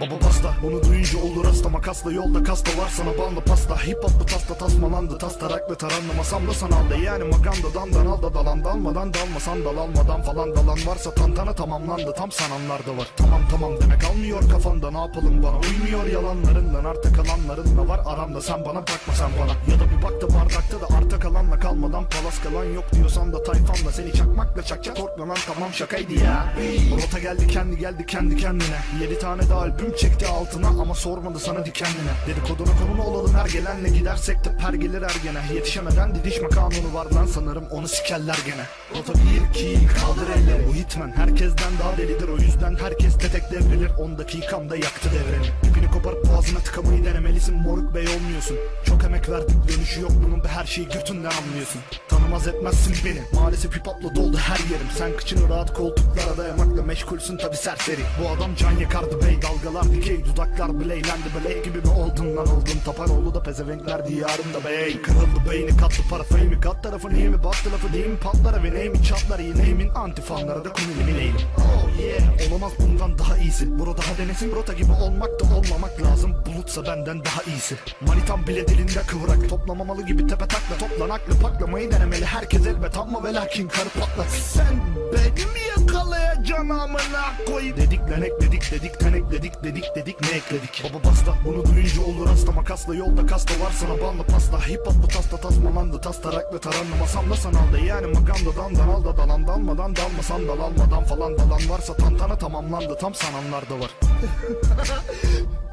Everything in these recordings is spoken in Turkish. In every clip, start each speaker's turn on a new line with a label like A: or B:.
A: Baba basta Bunu duyunca olur hasta. Makasla yolda kasta var sana banlı pasta. Hip hop bu tasta tasmalandı. Tas taraklı taranlamasam da sanalda Yani maganda damdan al da dalan. Dalmadan dalmasan dal almadan falan dalan varsa tantana tamamlandı. Tam sananlar da var. Tamam tamam demek almıyor kafanda. Ne yapalım bana? Uymuyor yalanlarından. Arta kalanların da var aramda sen bana bakma sen bana. Ya da bir bak da bardakta da arta kalanla kalmadan palas kalan yok diyorsan da tayfanla Seni çakmakla çakacak. Korkma lan tamam şakaydı ya. Rota geldi kendi geldi kendi kendine. Yedi tane de albüm çekti altına ama sormadı sana dikenline Dedikoduna konuma olalım her gelenle gidersek de per gelir ergene Yetişemeden didişme kanunu var lan sanırım onu sikerler gene. Rota bir iki kaldır elleri. Bu hitman herkesten daha delidir o yüzden herkes tetek devrilir 10 dakikamda yaktı devreni. İpini koparıp boğazına tıkamayı denemelisin moruk bey olmuyorsun. Çok emek verdik dönüşü yok bunun be her şeyi götünden anlıyorsun Tanımaz etmezsin beni. Maalesef hip hopla doldu her yerim. Sen kıçını rahat koltuklara dayamakla meşgulsün tabi serseri. Bu adam can yakardı bey dalgalar dikey dudaklar bileylendi. Blade gibi mi oldun lan oldun Tapanoğlu da pezevenkler diyarında bey. Kırıldı beyni katlı para fame kat tarafı niye mi battı lafı değil mi? Patlara ve neymi çatlar? İğneyimin antifanlara da konulimi neyim Oh yeah. Olamaz bundan daha iyisi. Burada daha denesin. Rota gibi olmak da olmamak lazım. Bulutsa benden daha iyisi. Manitam bile dilinde kıvrak. Toplamamalı gibi tepe takla toplan aklı paklamayı denemeli Herkes elbet ama ve lakin karı patlat. Sen beni mi yakalayacaksın amına koy Dedik lan ekledik dedik ten ekledik dedik dedik ne ekledik? Baba basta bunu duyunca olur hasta. Makasla yolda kasta var sana banlı pasta. Hip hop bu tasta tasmalandı tas taraklı taranlamasam da sanalda Yani maganda dandan al da dalan. Dalmadan dalmasan dal almadan falan dalan varsa tantana tamamlandı. Tam sananlar da var.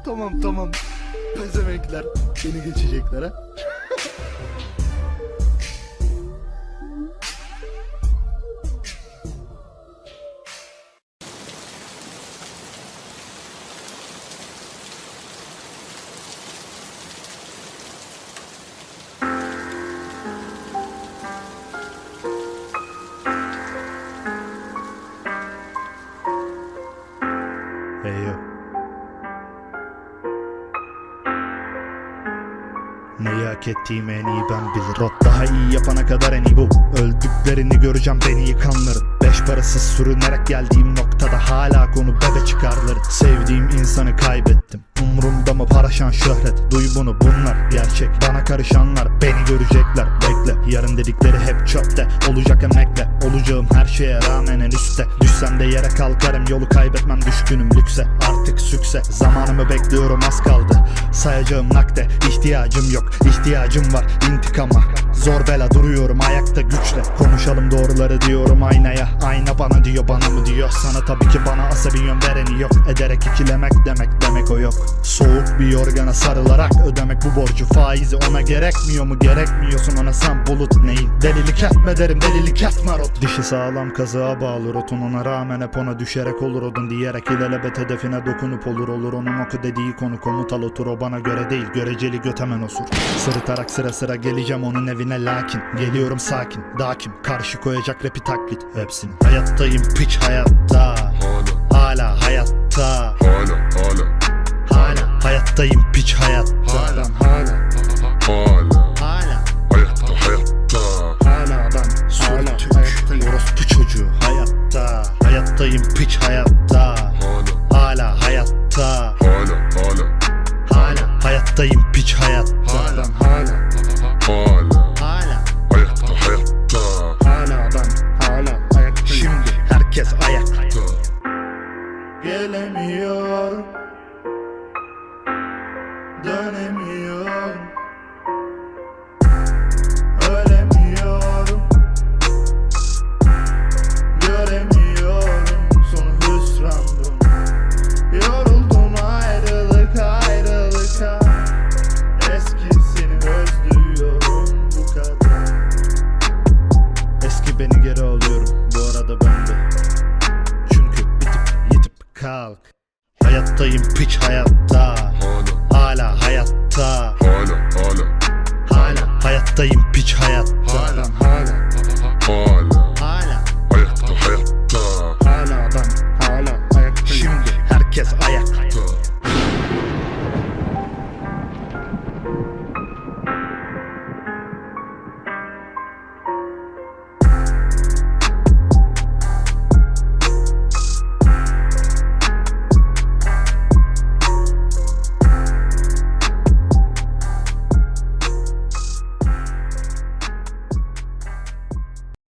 A: Tamam tamam. Pezemekler beni geçecekler ha Neyi hak ettiğimi en iyi ben bilirim Rot daha iyi yapana kadar en iyi bu. Öldüklerini göreceğim beni yıkanların Beş parasız sürünerek geldiğim noktada hala konu bebe çıkarları Sevdiğim insanı kaybettim. Umrumda mı para şan şöhret? Duy bunu bunlar gerçek. Bana karışanlar beni görecekler. Bekle yarın dedikleri hep çöpte. Olacak emekle olacağım her şeye rağmen en üstte. Düşsem de yere kalkarım yolu kaybetmem düşkünüm lükse. Artık sükse zamanımı bekliyorum az kaldı Sayacağım nakde ihtiyacım yok ihtiyacım var intikama Zor bela duruyorum ayakta güçle. Konuşalım doğruları diyorum aynaya. Ayna bana diyor bana mı diyor? Sana tabii ki bana asabi yön vereni yok. Ederek ikilemek demek demek o yok. Soğuk bir yorgana sarılarak ödemek bu borcu. Faizi ona gerekmiyor mu? Gerekmiyorsun ona sen bulut neyin Delilik etme derim delilik etme rot. Dişi sağlam kazığa bağlı rotun ona rağmen hep ona düşerek olur odun Diyerek ilelebet hedefine dokunup olur olur. Onun oku dediği konu komutal otur o bana göre değil. Göreceli götemen osur. Sırıtarak sıra sıra geleceğim onun evine lakin. Geliyorum sakin dakim. Karşı koyacak rapi taklit hepsini. Hayattayım piç hayatta.
B: Hala,
A: hayatta.
B: Hala, hala,
A: Hala hayattayım piç hayatta.
B: Hala.
A: Hala.
B: Hala,
A: Hala
B: hayatta, hayatta,
A: Hala ben hala hayattayım. Orospu çocuğu hayatta. Hayattayım piç hayatta.
B: Hala,
A: hayatta.
B: Hala, hala,
A: Hala hayattayım piç hayatta.
B: Hala
A: hala,
B: Hala
A: herkes ayakta Gelemiyor kalk Hayattayım piç hayatta.
B: Hala
A: hayatta.
B: Hala hala.
A: Hala hayattayım piç hayatta. Hala hala.